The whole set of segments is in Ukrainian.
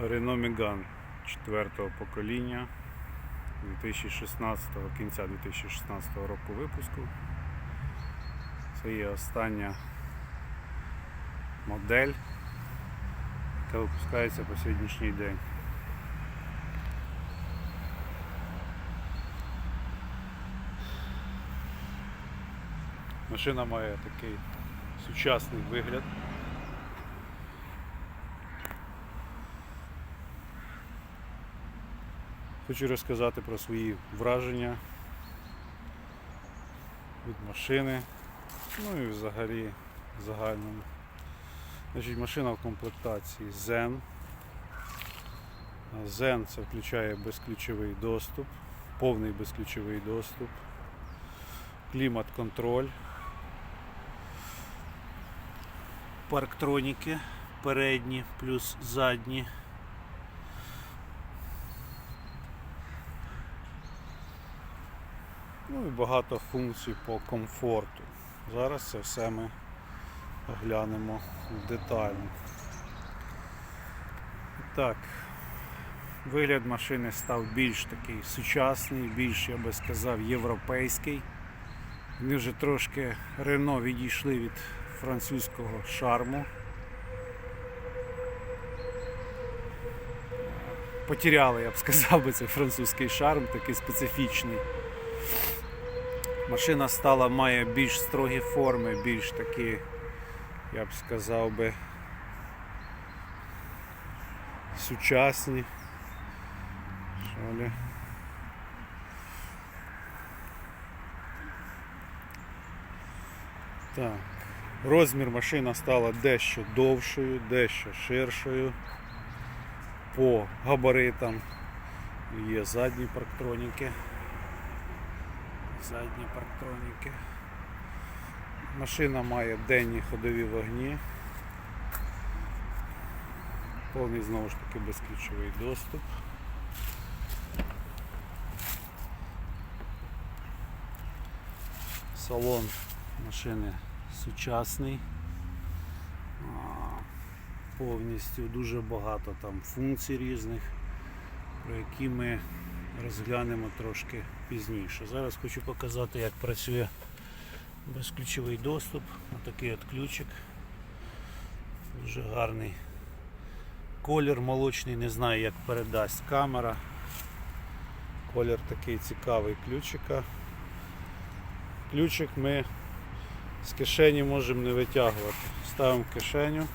Renault Megane 4 покоління 2016 кінця 2016 року випуску. Це є остання модель, яка випускається по сьогоднішній день. Машина має такий сучасний вигляд. Хочу розказати про свої враження від машини, ну і взагалі загальному. Значить, машина в комплектації Zen. Zen це включає безключовий доступ, повний безключовий доступ, клімат-контроль, парктроніки передні плюс задні. Ну і багато функцій по комфорту. Зараз це все ми оглянемо детально. Так, вигляд машини став більш такий сучасний, більш, я би сказав, європейський. Вони вже трошки Рено відійшли від французького шарму. Потеряли, я б сказав би, цей французький шарм, такий специфічний. Машина стала, має більш строгі форми, більш такі, я б сказав би, сучасні. Ли? Так. Розмір машина стала дещо довшою, дещо ширшою. По габаритам є задні парктроніки задні парктроніки. Машина має денні ходові вогні. Повний знову ж таки безключовий доступ. Салон машини сучасний. Повністю дуже багато там функцій різних, про які ми розглянемо трошки пізніше. Зараз хочу показати, як працює безключовий доступ. Отакий от ключик. Дуже гарний колір молочний, не знаю як передасть камера. Колір такий цікавий ключика. Ключик ми з кишені можемо не витягувати. Ставимо в кишеню.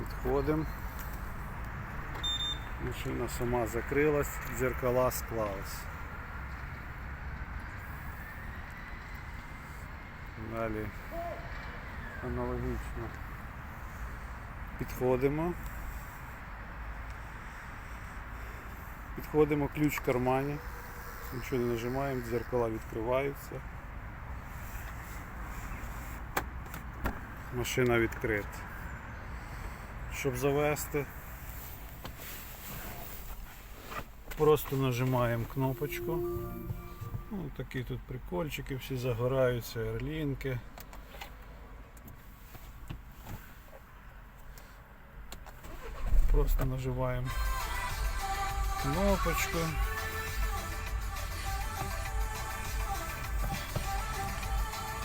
Відходимо. Машина сама закрилась, дзеркала склались. Далі аналогічно підходимо. Підходимо, ключ в кармані, нічого не нажимаємо, дзеркала відкриваються. Машина відкрита. Щоб завести, Просто нажимаємо кнопочку. Ну, такі тут прикольчики, всі загораються, ерлінки. Просто нажимаємо кнопочку.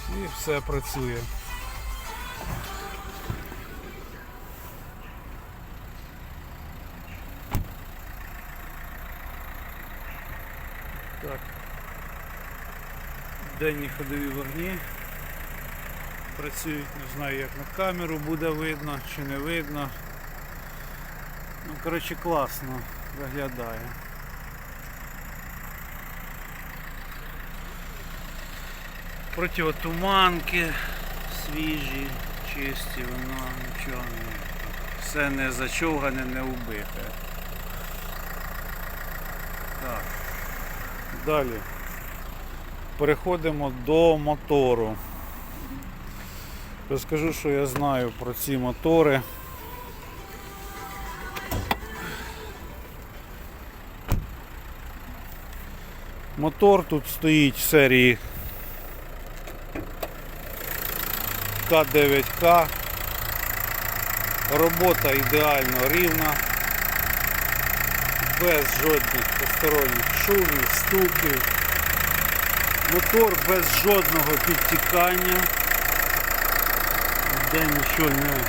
І все працює. Денні ходові вогні. Працюють, не знаю як на камеру буде видно чи не видно. Ну, коротше, класно виглядає. Противотуманки свіжі, чисті, воно нічого не. Все не зачовгане, не убите. Так. Далі переходимо до мотору. Розкажу, що я знаю про ці мотори. Мотор тут стоїть в серії К9К Робота ідеально рівна, без жодних посторонніх шумів, стуків. Мотор без жодного підтікання. Де нічого не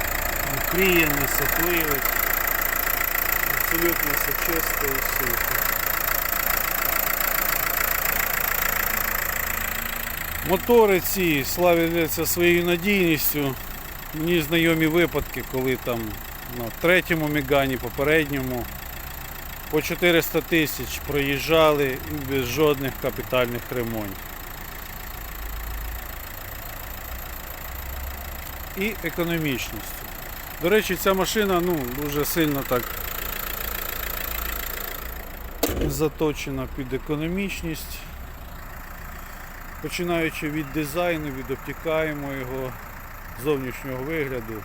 кріє, не сопливить. Абсолютно все чисто і сухо. Мотори ці славляться своєю надійністю. Мені знайомі випадки, коли там на третьому мігані, попередньому по 400 тисяч проїжджали без жодних капітальних ремонтів. І економічністю. До речі, ця машина ну, дуже сильно так заточена під економічність. Починаючи від дизайну, від обтікаємо його зовнішнього вигляду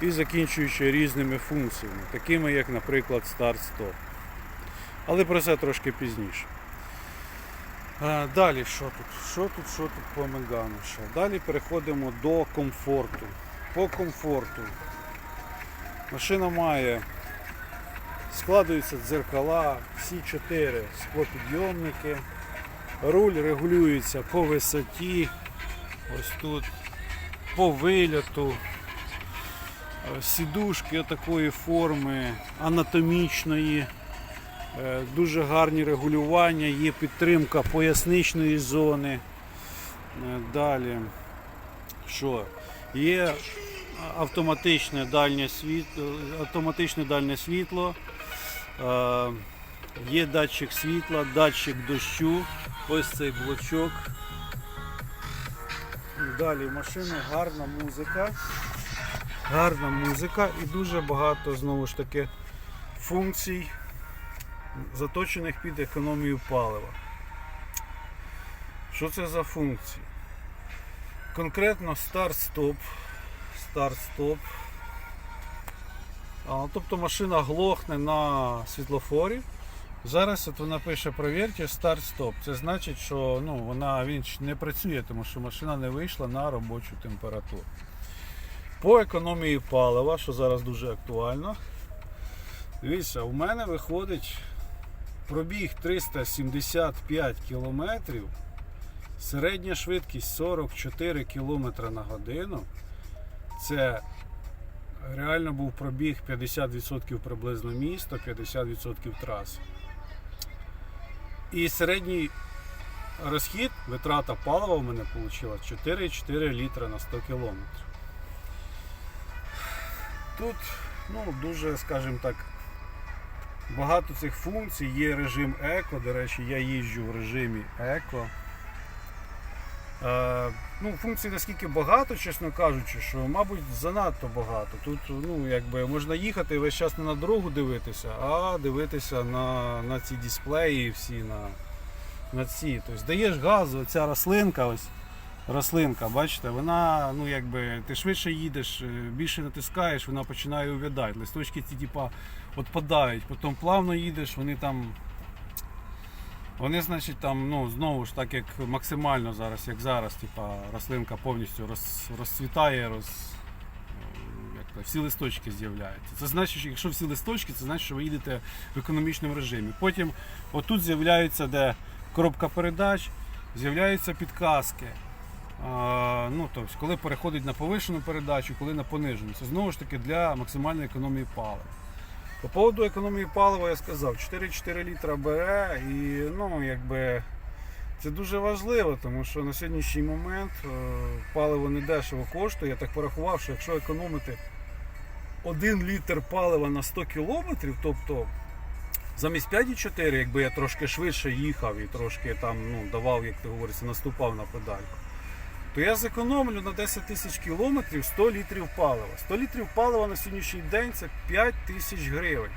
і закінчуючи різними функціями, такими як, наприклад, старт-стоп. Але про це трошки пізніше. А, Далі що тут? Що тут, що тут по Мегану ще? Далі переходимо до комфорту. По комфорту. Машина має, складуються дзеркала, всі чотири склопідйомники. Руль регулюється по висоті, ось тут, по вильоту. Е, Сідушки такої форми, анатомічної, е, дуже гарні регулювання, є підтримка поясничної зони. Е, Далі, що? Є автоматичне дальнє світло, автоматичне дальнє світло. е, Є датчик світла, датчик дощу, ось цей блочок. Далі в машини гарна музика. Гарна музика і дуже багато знову ж таки функцій, заточених під економію палива. Що це за функції? Конкретно старт-стоп. Старт-стоп. Тобто машина глохне на світлофорі. Зараз от вона пише провірте старт-стоп. Це значить, що ну, вона він не працює, тому що машина не вийшла на робочу температуру. По економії палива, що зараз дуже актуально. Дивіться, у мене виходить пробіг 375 кілометрів, середня швидкість 44 км на годину. Це реально був пробіг 50% приблизно місто, 50% траси. І середній розхід, витрата палива у мене вийшла 4,4 літра на 100 кілометрів. Тут ну, дуже, скажімо так, багато цих функцій. Є режим еко. До речі, я їжджу в режимі еко. Е, ну, функцій наскільки багато, чесно кажучи, що, мабуть, занадто багато. Тут ну, якби, можна їхати весь час не на дорогу дивитися, а дивитися на, на ці дисплеї всі, на, на ці. Тобто даєш газу, оця рослинка, ось рослинка, бачите, вона, ну якби, ти швидше їдеш, е, більше натискаєш, вона починає увядати. Листочки ці типа відпадають, потім плавно їдеш, вони там. Вони, значить, там, ну, знову ж так, як максимально зараз, як зараз, типа, рослинка повністю роз, розцвітає, роз, як то, всі листочки з'являються. Це значить, що якщо всі листочки, це значить, що ви їдете в економічному режимі. Потім отут з'являється де коробка передач, з'являються підказки. А, ну, тобто, коли переходить на повишену передачу, коли на понижену. Це знову ж таки для максимальної економії палива. По поводу економії палива я сказав, 4-4 літра бере і ну, якби, це дуже важливо, тому що на сьогоднішній момент е, паливо не дешево коштує. Я так порахував, що якщо економити 1 літр палива на 100 кілометрів, тобто замість 5,4, якби я трошки швидше їхав і трошки там ну, давав, як ти говориться, наступав на педальку, то я зекономлю на 10 тисяч кілометрів 100 літрів палива. 100 літрів палива на сьогоднішній день це 5 тисяч гривень.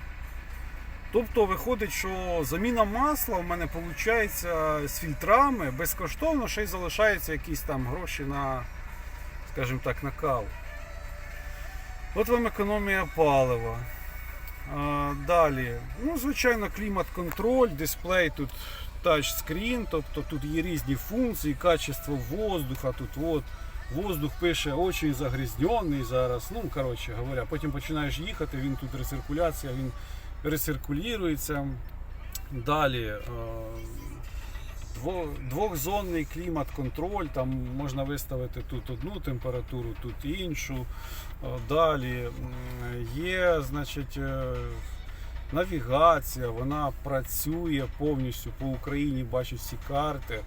Тобто виходить, що заміна масла в мене виходить з фільтрами безкоштовно, ще й залишаються якісь там гроші на, скажімо так, на каву. От вам економія палива. А, далі, ну, звичайно, клімат-контроль, дисплей тут тачскрін, тобто тут є різні функції, качество воздуха, тут от воздух пише очень загрязнений зараз. Ну, коротше говоря, потім починаєш їхати, він тут рециркуляція, він рециркулюється. Далі е, двохзонний клімат-контроль, там можна виставити тут одну температуру, тут іншу. Е, Далі є, значить, е, навігація, вона працює повністю по Україні, бачить всі карти.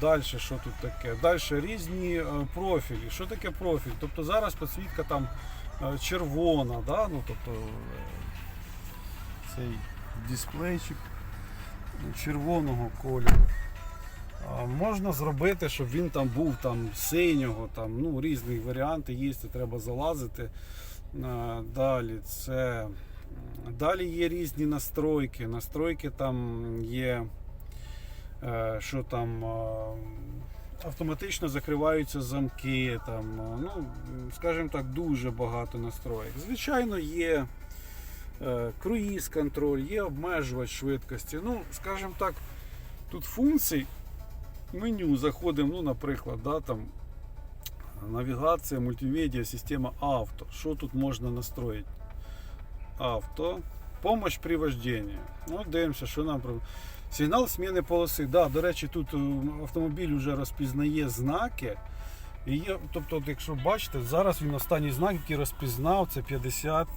Далі що тут таке? Далі різні е, профілі. Що таке профіль? Тобто зараз підсвітка там е, червона, да? ну, тобто е, цей дисплейчик червоного кольору. Можна зробити, щоб він там був там синього, там, ну, різні варіанти є, треба залазити. Далі це. Далі є різні настройки. Настройки там є, е, що там е, автоматично закриваються замки, там, е, ну, скажімо так, дуже багато настроїк. Звичайно, є круїз контроль, є обмежувач швидкості. Ну, скажімо так, тут функцій меню заходимо, ну, наприклад, да, там, навігація, мультимедіа, система авто. Що тут можна настроїти? Авто. Помощь при вожденні. Ну, дивимося, що нам. Сигнал зміни полоси. Да, до речі, тут е, автомобіль вже розпізнає знаки. І є, тобто, якщо бачите, зараз він останній знак, який розпізнав, це 50.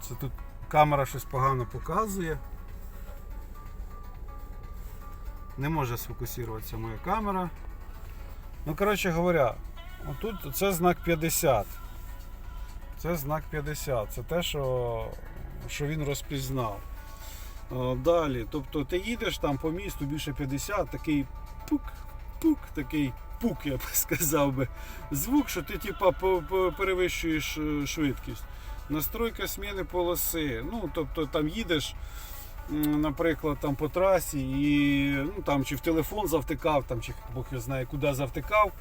Це тут камера щось погано показує. Не може сфокусуватися моя камера. Ну, коротше говоря, отут це знак 50. Це знак 50. Це те, що, що він розпізнав. Е, Далі, тобто ти їдеш там по місту більше 50, такий пук, пук, такий пук, я б сказав би. Звук, що ти типа перевищуєш е, швидкість. Настройка зміни полоси. Ну, тобто там їдеш, наприклад, там по трасі, і ну, там, чи в телефон завтикав, там, чи Бог його знає, куди завтикав.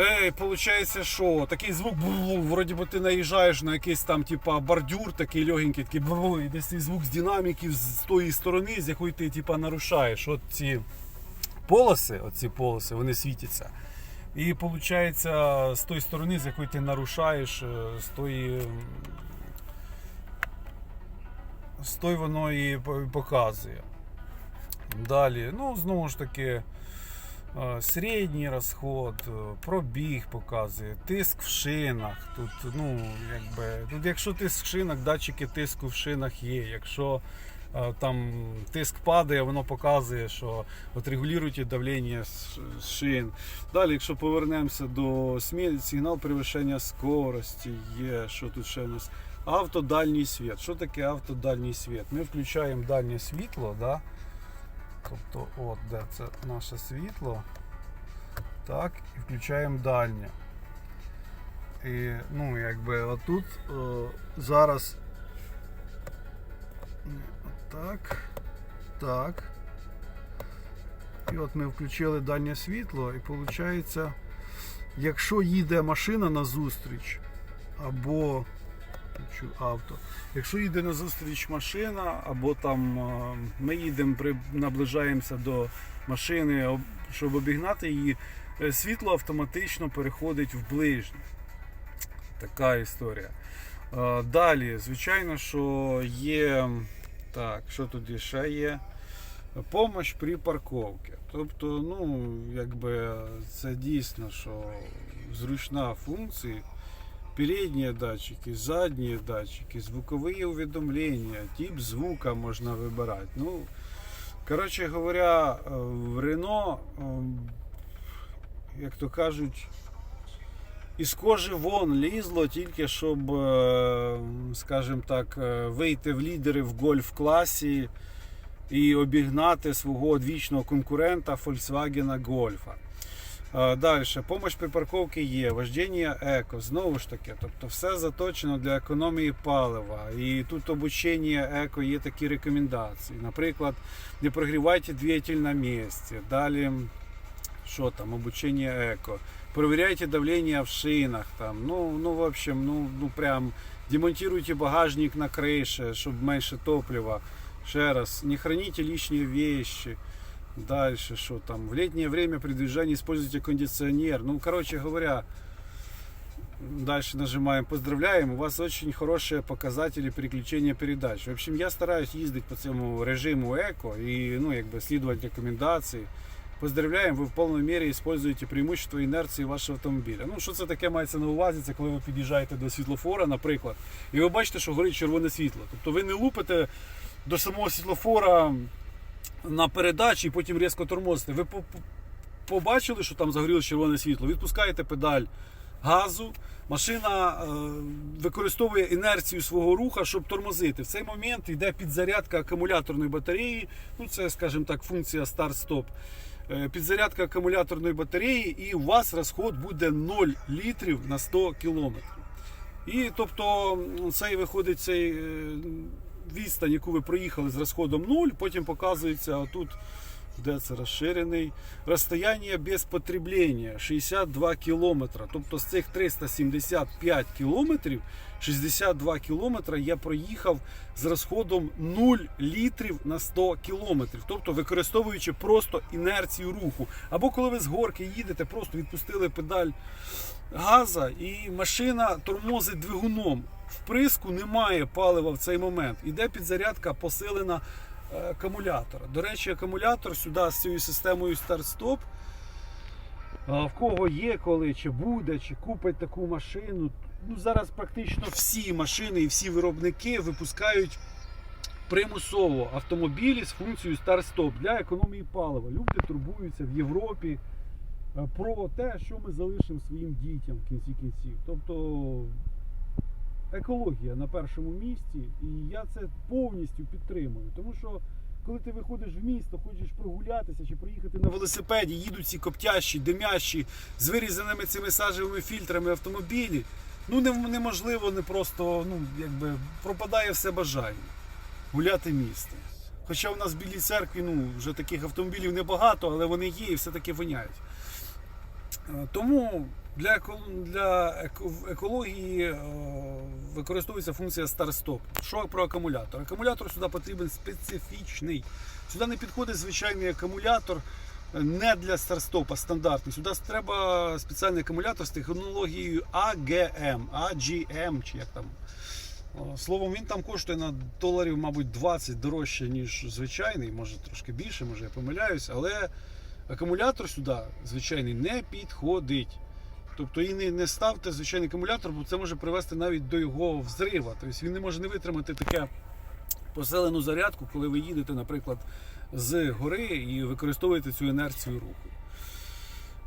Ей, получається, що такий звук, вроді би ти наїжджаєш на якийсь там, типа, бордюр, такий легенький, такий бу-бу, і десь цей звук з динаміків з тої сторони, з якої ти типа нарушаєш. От ці полоси, оці полоси, вони світяться. І виходить, з тої сторони, з якої ти нарушаєш, е, з тої. З тої воно і показує. Далі, ну, знову ж таки, середній розход, е, пробіг показує, тиск в шинах. Тут, ну, якби, тут якщо тиск в шинах, датчики тиску в шинах є. Якщо е, там тиск падає, воно показує, що от регулюєте давлення шин. Далі, якщо повернемося до СМІ, сигнал перевищення скорості є. Що тут ще у нас? Автодальній світ. Що таке автодальній світ? Ми включаємо дальнє світло, да? Тобто, от де це наше світло. Так, і включаємо дальнє. І, ну, якби отут о, зараз. Ні, Так. Так. І от ми включили дальнє світло, і виходить, якщо їде машина назустріч, або авто, якщо їде назустріч машина, або там ми їдемо, наближаємося до машини, щоб обігнати її, е, світло автоматично переходить в ближнє. Така історія. Далі, звичайно, що є. Так, що тут ще є? Помощь при парковці. Тобто, ну, якби це дійсно, що зручна функція. Передні датчики, задні датчики, звукові увідомлення, тип звука можна вибирати. Ну, коротше говоря, е, в Рено, е, як то кажуть, із кожи вон лізло тільки щоб, е, скажімо так, е, вийти в лідери в гольф-класі і обігнати свого одвічного конкурента Volkswagen Golf. Далі, помощь при парковці є, вождіння еко, знову ж таки, тобто все заточено для економії палива. І тут обучення еко є такі рекомендації. Наприклад, не прогрівайте двигатель на місці. Далі, що там, обучення еко. Проверяйте давление в шинах. Там. Ну, ну, в общем, ну, ну прям демонтируйте багажник на крыше, чтобы меньше топлива. Ще раз, не храните лишние вещи. Дальше что там? В летнее время при движении используйте кондиционер. Ну, короче говоря, дальше нажимаем «Поздравляем, у вас очень хорошие показатели переключения передач». В общем, я стараюсь ездить по цьому режиму эко и, ну, якби следовать рекомендации. Поздравляємо, ви в повній мірі використовуєте преимущество інерції вашого автомобіля. Ну, що це таке мається на увазі? Це коли ви під'їжджаєте до світлофора, наприклад, і ви бачите, що горить червоне світло. Тобто ви не лупите до самого світлофора на передачі і потім різко тормозите. Ви по- по- побачили, що там загорілося червоне світло, відпускаєте педаль газу, машина е, використовує інерцію свого руха, щоб тормозити. В цей момент йде підзарядка акумуляторної батареї. Ну, це, скажімо так, функція старт-стоп. Е, Підзарядка акумуляторної батареї, і у вас розход буде 0 літрів на 100 кілометрів. І тобто цей виходить цей е, відстань, яку ви проїхали з розходом 0, потім показується отут, де це розширений. Розстояння без потреблення 62 кілометра. Тобто з цих 375 кілометрів 62 кілометра я проїхав з розходом 0 літрів на 100 кілометрів. Тобто використовуючи просто інерцію руху. Або коли ви з горки їдете, просто відпустили педаль газа і машина тормозить двигуном. Вприску немає палива в цей момент. Іде підзарядка посилена акумулятора. До речі, акумулятор сюди з цією системою старт-стоп. В кого є коли, чи буде, чи купить таку машину. Ну, зараз практично всі машини і всі виробники випускають примусово автомобілі з функцією старт-стоп для економії палива. Люди турбуються в Європі е, про те, що ми залишимо своїм дітям в кінці кінців. Тобто екологія на першому місці, і я це повністю підтримую. Тому що коли ти виходиш в місто, хочеш прогулятися чи проїхати на велосипеді, їдуть ці коптящі, димящі, з вирізаними цими сажевими фільтрами автомобілі. Ну неможливо, не просто ну якби пропадає все бажання гуляти містом. Хоча в нас в Білій церкві ну, вже таких автомобілів небагато, але вони є і все-таки воняють. Е, Тому для, для екології е, використовується функція старт-стоп. Що про акумулятор? Акумулятор сюди потрібен специфічний. Сюди не підходить звичайний акумулятор е, не для старт-стопа стандартний. Сюди треба спеціальний акумулятор з технологією AGM, AGM, чи як там. Словом, він там коштує на доларів, мабуть, 20 дорожче, ніж звичайний, може трошки більше, може я помиляюсь, але акумулятор сюди звичайний не підходить. Тобто і не, не ставте звичайний акумулятор, бо це може привести навіть до його взрива. Тобто він не може не витримати таке посилену зарядку, коли ви їдете, наприклад, з гори і використовуєте цю інерцію руху.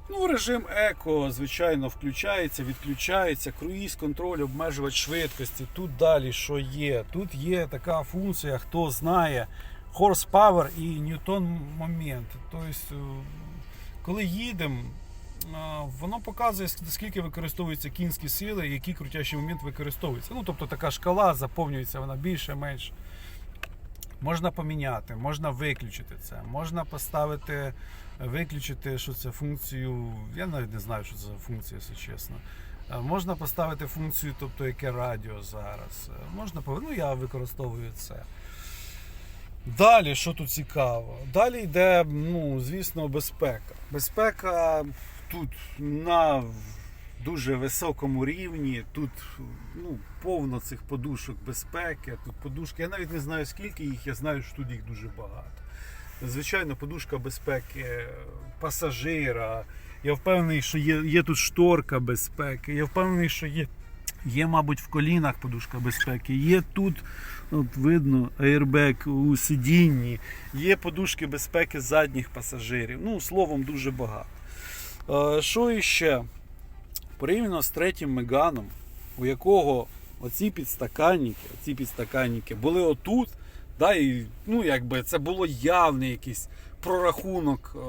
Ну, режим еко, звичайно, включається, відключається, круїз, контроль, обмежувач швидкості. Тут далі що є? Тут є така функція, хто знає, horsepower і ньютон момент. Тобто, е, коли їдемо, е, воно показує, скільки використовуються кінські сили, і який крутящий момент використовується. Ну, тобто така шкала заповнюється, вона більше, менше. Можна поміняти, можна виключити це, можна поставити, виключити, що це функцію. Я навіть не знаю, що це за функція, якщо чесно. Е, Можна поставити функцію, тобто яке радіо зараз. Можна ну, я використовую це. Далі, що тут цікаво? Далі йде, ну, звісно, безпека. Безпека тут на дуже високому рівні. Тут ну, повно цих подушок безпеки. Тут подушки. Я навіть не знаю скільки їх, я знаю, що тут їх дуже багато. Звичайно, подушка безпеки пасажира. Я впевнений, що є, є тут шторка безпеки. Я впевнений, що є, є, мабуть, в колінах подушка безпеки. Є тут, от видно, аербек у сидінні. Є подушки безпеки задніх пасажирів. Ну, словом, дуже багато. Е, Що іще? Порівняно з третім Меганом, у якого оці підстаканники, оці підстаканники були отут, да, і, ну, якби це було явний якийсь прорахунок е,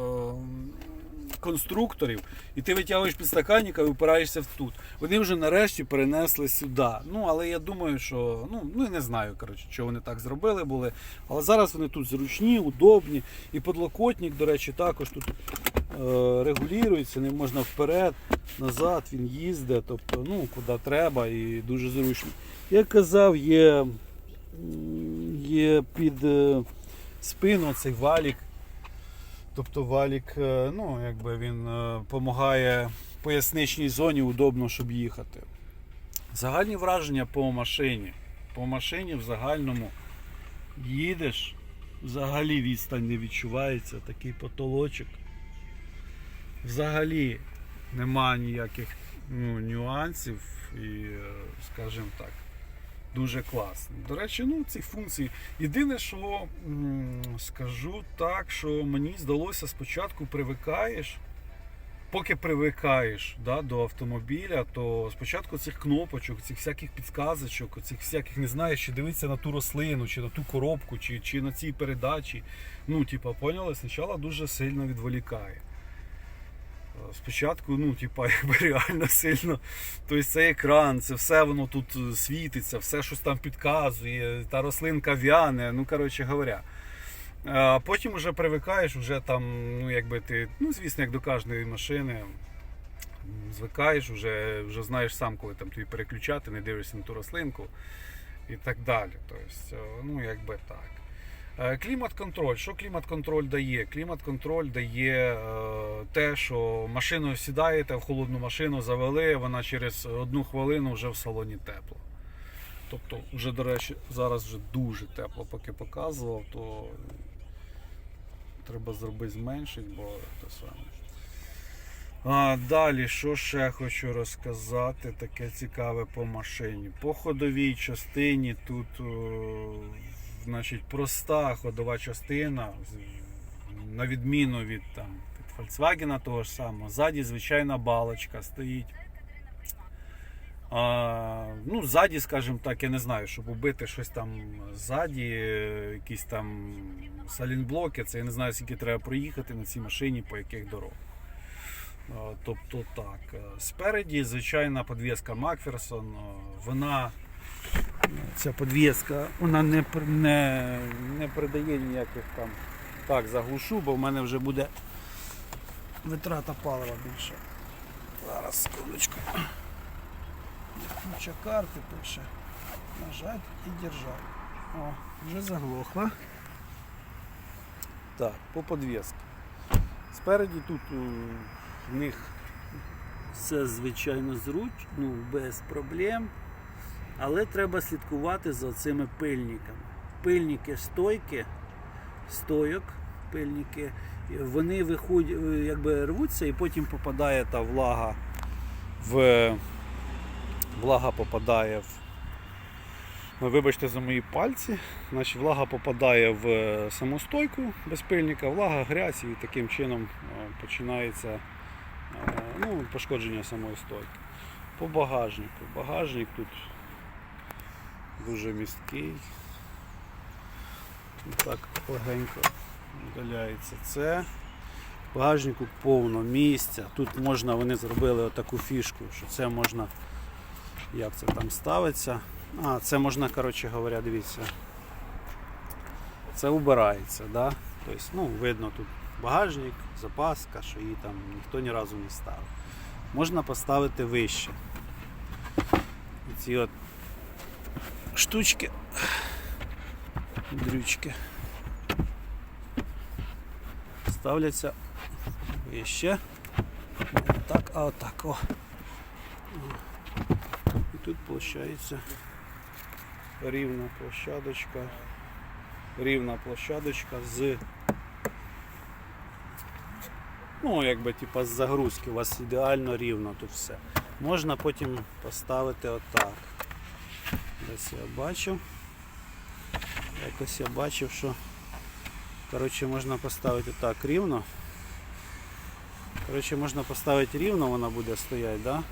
конструкторів, і ти витягуєш підстаканника і впираєшся в тут. Вони вже нарешті перенесли сюди. Ну, але я думаю, що ну, ну не знаю, коротше, що вони так зробили були. Але зараз вони тут зручні, удобні. І подлокотник, до речі, також тут е, регулюється, ним можна вперед, назад, він їздить, тобто, ну, куди треба і дуже зручно. Як казав, є, є під е, спину цей валік. Тобто валік, е, ну, якби він допомагає в поясничній зоні, удобно, щоб їхати. Загальні враження по машині. По машині в загальному їдеш, взагалі відстань не відчувається, такий потолочок. Взагалі нема ніяких ну, нюансів і, е, скажімо так, дуже класно. До речі, ну ці функції. Єдине, що скажу так, що мені здалося спочатку привикаєш. Поки привикаєш да, до автомобіля, то спочатку цих кнопочок, цих всяких підказочок, цих всяких не знаєш, чи дивитися на ту рослину, чи на ту коробку, чи, чи на ці передачі. Ну, типа, поняли, спочатку дуже сильно відволікає. Спочатку, ну, типа, якби реально сильно. Тобто цей екран, це все воно тут е, світиться, все щось там підказує, та рослинка в'яне, ну, коротше говоря. А потім вже привикаєш, вже там, ну якби ти, ну звісно, як до кожної машини, звикаєш, вже, вже знаєш сам, коли там тобі переключати, не дивишся на ту рослинку і так далі. Тобто, ну якби так. Е, Клімат-контроль. Що клімат-контроль дає? Клімат-контроль дає е, те, що машиною сідаєте в холодну машину, завели, вона через одну хвилину вже в салоні тепло. Тобто, вже, до речі, зараз вже дуже тепло, поки показував, то треба зробити зменшити, бо те саме. А, далі, що ще хочу розказати, таке цікаве по машині. По ходовій частині тут о, значить, проста ходова частина, на відміну від, там, від Volkswagen того ж самого. Ззаді звичайна балочка стоїть. А, ну, ззаді, скажімо так, я не знаю, щоб убити щось там ззаді, якісь там салінблоки, це я не знаю, скільки треба проїхати на цій машині, по яких дорогах. Тобто так. Спереді звичайна подвіска Макферсон. Вона ця подвіска вона не, не, не придає ніяких там. Так, заглушу, бо в мене вже буде витрата палива більше. Зараз секундочку. Куча карти пише. Нажать і держать. О, вже заглохла. Так, по подвісці. Спереді тут у, в них все звичайно зручно, ну, без проблем. Але треба слідкувати за цими пильниками. Пильники стойки, стойок, пильники, вони виходять, якби рвуться і потім попадає та влага в влага попадає в. Ну, Вибачте за мої пальці. Значить, влага попадає в е, саму стойку без пильника, влага, грязь і таким чином е, починається е, ну, пошкодження самої стойки. По багажнику. Багажник тут дуже місткий. Так легенько видаляється це. В багажнику повно місця. Тут можна, вони зробили отаку фішку, що це можна як це там ставиться. А, це можна, коротше говоря, дивіться. Це убирається, да? Тобто, ну, видно тут багажник, запаска, що її там ніхто ні разу не ставив. Можна поставити вище. І ці от штучки, дрючки ставляться вище. Не так, а отак. О. І тут виходить рівна площадочка. Рівна площадочка з ну, якби типа з загрузки. У вас ідеально рівно тут все. Можна потім поставити отак. Десь я бачив. Якось я бачив, що коротше, можна поставити так рівно. Коротше, можна поставити рівно, вона буде стояти, да?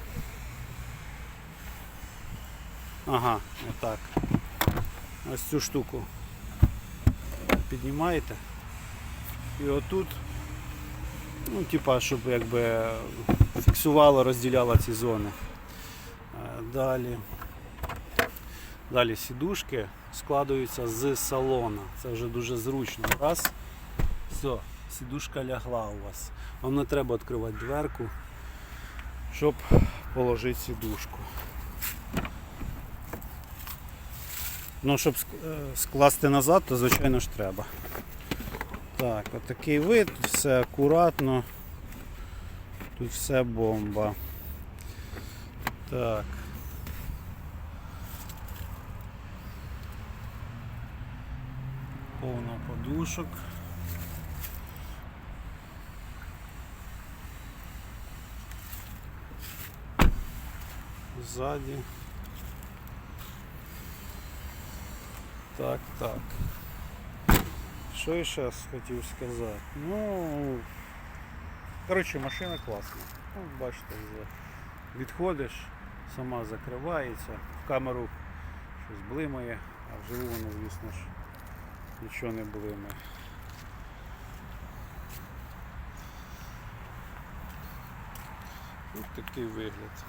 Ага, отак. Ось цю штуку піднімаєте. І отут, ну, типа, щоб якби фіксувало, розділяло ці зони. Е, Далі. Далі сідушки складуються з салона. Це вже дуже зручно. Раз. Все, сідушка лягла у вас. Вам не треба відкривати дверку, щоб положити сідушку. Ну, щоб е, скласти назад, то звичайно ж треба. Так, отакий вид, все акуратно. Тут все бомба. Так. Повно подушок. Ззаді. Так, так. Що я зараз хотів сказати? Ну, коротше, машина класна. Ну, бачите, відходиш, сама закривається, в камеру щось блимає, а вживу воно, звісно ж, нічого не блимає. Ось такий вигляд.